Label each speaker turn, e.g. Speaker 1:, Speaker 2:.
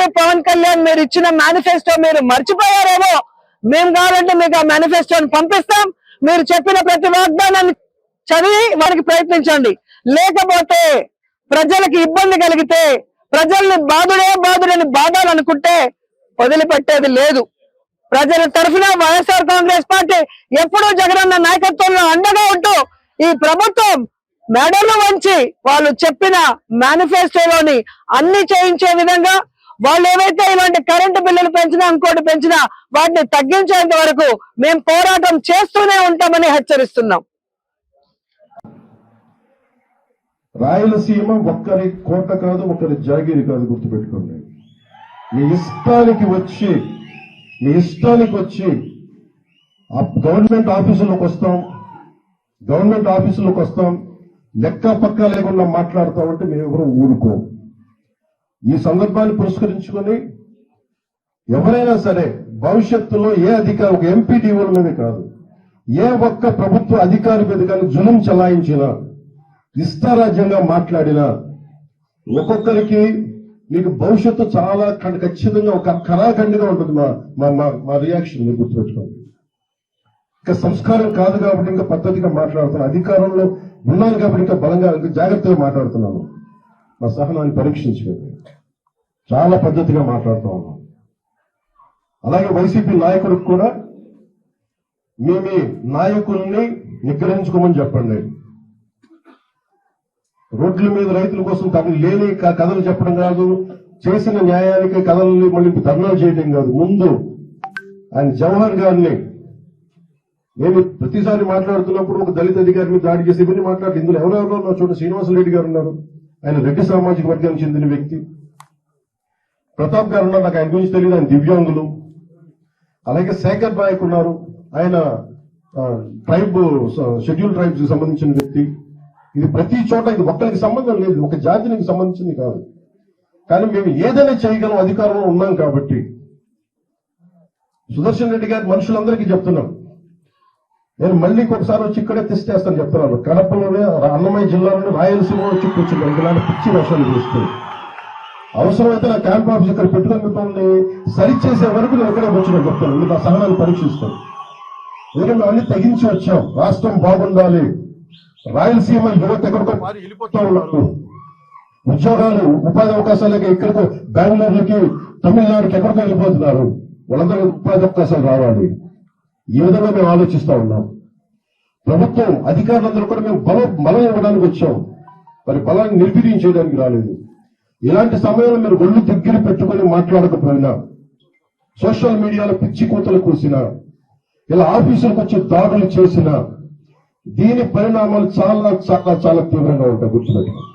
Speaker 1: Already Pawan Kalyan మీరు ఇచ్చిన manifesto మీరు మర్చిపోయారేమో. మేము కావాలంటే మీకు ఆ మేనిఫెస్టోని పంపిస్తాం. మీరు చెప్పిన ప్రతి వాగ్దానాన్ని చదివి వారికి ప్రయత్నించండి. లేకపోతే ప్రజలకు ఇబ్బంది కలిగితే ప్రజల్ని బాధుడే బాధుడని బాధాలనుకుంటే వదిలిపెట్టేది లేదు. ప్రజల తరఫున వైఎస్ఆర్ కాంగ్రెస్ పార్టీ ఎప్పుడూ జగనన్న నాయకత్వంలో అండగా ఉంటూ ఈ ప్రభుత్వం మెడలు వంచి వాళ్ళు చెప్పిన మేనిఫెస్టోలోని అన్ని చేయించే విధంగా వాళ్ళు ఏవైతే ఇలాంటి కరెంటు బిల్లులు పెంచినా ఇంకోటి పెంచినా వాటిని తగ్గించేంత వరకు మేము పోరాటం చేస్తూనే ఉంటామని హెచ్చరిస్తున్నాం.
Speaker 2: రాయలసీమ ఒక్కరి కోట కాదు ఒకరి జాగిరి కాదు గుర్తుపెట్టుకోండి. మీ ఇష్టానికి వచ్చి మీ ఇష్టానికి వచ్చి గవర్నమెంట్ ఆఫీసులోకి వస్తాం గవర్నమెంట్ ఆఫీసులోకి వస్తాం లెక్క పక్క లేకుండా మాట్లాడతామంటే మేము ఎవరు ఊరుకోము ఈ సందర్భాన్ని పురస్కరించుకొని ఎవరైనా సరే భవిష్యత్తులో ఏ అధికారి ఒక ఎంపీడీఓల మీద కాదు ఏ ఒక్క ప్రభుత్వ అధికారి మీద కానీ జులం చలాయించినా ఇష్టారాజ్యంగా మాట్లాడినా ఒక్కొక్కరికి మీకు భవిష్యత్తు చాలా ఖచ్చితంగా ఒక కరాఖండిగా ఉంటుంది మా మా మా- రియాక్షన్ మీరు గుర్తుపెట్టుకోండి. ఇంకా సంస్కారం కాదు కాబట్టి ఇంకా పద్ధతిగా మాట్లాడుతున్నాను అధికారంలో ఉన్నాను కాబట్టి ఇంకా బలంగా జాగ్రత్తగా మాట్లాడుతున్నాను. మా సహనాన్ని పరీక్షించుకోండి చాలా పద్ధతిగా మాట్లాడుతూ ఉన్నాం. అలాగే వైసీపీ నాయకులకు కూడా మీ మీ నాయకుల్ని నిగ్రహించుకోమని చెప్పండి. రోడ్ల మీద రైతుల కోసం తమ లేని కథలు చెప్పడం కాదు చేసిన న్యాయానికి కథలు మళ్ళీ ధర్నాలు చేయడం కాదు. ముందు ఆయన జవహర్ గారిని నేను ప్రతిసారి మాట్లాడుతున్నప్పుడు ఒక దళిత అధికారి మీద దాడి చేసి ఇవన్నీ మాట్లాడి ఇందులో ఎవరెవరో ఉన్నారు? చూడండి శ్రీనివాసరెడ్డి గారు ఉన్నారు. ఆయన రెడ్డి సామాజిక వర్గానికి చెందిన వ్యక్తి. ప్రతాప్ గారు ఉన్నారు నాకు ఆయన గురించి తెలియదు ఆయన దివ్యాంగులు. అలాగే శేఖర్ నాయక్ ఉన్నారు ఆయన ఆ, ట్రైబ్ షెడ్యూల్ ట్రైబ్స్ సంబంధించిన వ్యక్తి. ఇది ప్రతి చోట ఇది ఒక్కరికి సంబంధం లేదు ఒక జాతికి సంబంధించింది కాదు. కానీ మేము ఏదైనా చేయగలం అధికారంలో ఉన్నాం కాబట్టి. సుదర్శన్ రెడ్డి గారి మనుషులందరికీ చెప్తున్నాం నేను మళ్ళీ ఇంకొకసారి వచ్చి ఇక్కడే తెస్తేస్తాను చెప్తున్నాను. కడపలోనే అన్నమయ్య జిల్లాలోనే రాయలసీమ వచ్చి కూర్చున్నాను. ఇలాంటి పిచ్చి వర్షాలు కురుస్తాయి అవసరమైతే నా క్యాంప్ ఆఫీస్ ఇక్కడ పెట్టుకుని మిమ్మల్ని సరిచేసే వరకు నేను ఇక్కడే కూర్చుని చెప్తాను మీరు నా సహనాన్ని పరీక్షిస్తాను ఎందుకంటే అన్ని తెగించి వచ్చాం. రాష్ట్రం బాగుండాలి. రాయలసీమ యువత ఎక్కడికో మారి వెళ్ళిపోతా ఉన్నారు. ఉద్యోగాలు ఉపాధి అవకాశాలకి ఎక్కడికో బెంగళూరుకి తమిళనాడుకి ఎక్కడికో వెళ్ళిపోతున్నారు. వాళ్ళందరూ ఉపాధి అవకాశాలు రావాలి. ఈ విధంగా మేము ఆలోచిస్తా ఉన్నాం. ప్రభుత్వం అధికారులందరూ కూడా మేము బలం బలం ఇవ్వడానికి వచ్చాం. మరి బలాన్ని నిర్వీర్యం చేయడానికి రాలేదు. ఇలాంటి సమయంలో మీరు ఒళ్ళు దగ్గర పెట్టుకొని మాట్లాడకపోయినా సోషల్ మీడియాలో పిచ్చి కూతలు కూసినా ఇలా ఆఫీసులకు వచ్చి దాడులు చేసినా దీని పరిణామాలు చాలా చాలా చాలా తీవ్రంగా ఉంటాయి గుర్తుపెట్టుకోండి.